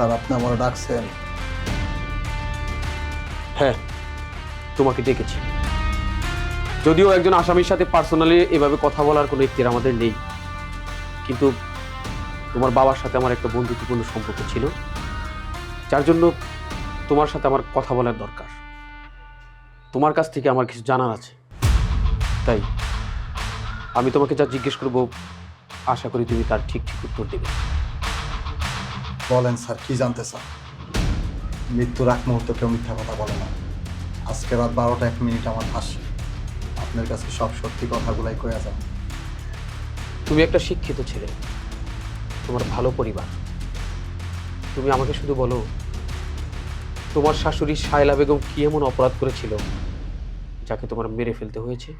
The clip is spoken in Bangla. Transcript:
স্যার, আপনি আমার ডাকছেন। হ্যাঁ তোমাকে ডেকেছি। যদিও একজন আসামির সাথে পার্সোনালি এভাবে কথা বলার কোনো ইতিহার আমাদের নেই। কিন্তু তোমার বাবার সাথে আমার একটা বন্ধুত্বপূর্ণ সম্পর্ক ছিল। যার জন্য তোমার সাথে আমার কথা বলার দরকার। তোমার কাছ থেকে আমার কিছু জানার আছে। তাই আমি তোমাকে যা জিজ্ঞেস করব, আশা করি তুমি তার ঠিক ঠিক উত্তর দেবে। বলেন, স্যার, কি জানতে চান? মৃত্যুর এক মুহূর্তে কেউ মিথ্যা কথা বলে না। আজকে রাত বারোটা, এক মিনিট আমার ফাঁসি আপনার কাছে সব সত্যি কথাগুলাই কয়ে যান। তুমি একটা শিক্ষিত ছেলে। তোমার ভালো পরিবার। তুমি আমাকে শুধু বলো, তোমার শাশুড়ি শায়লা বেগম কি এমন অপরাধ করেছিল, যাকে তোমার মেরে ফেলতে হয়েছে?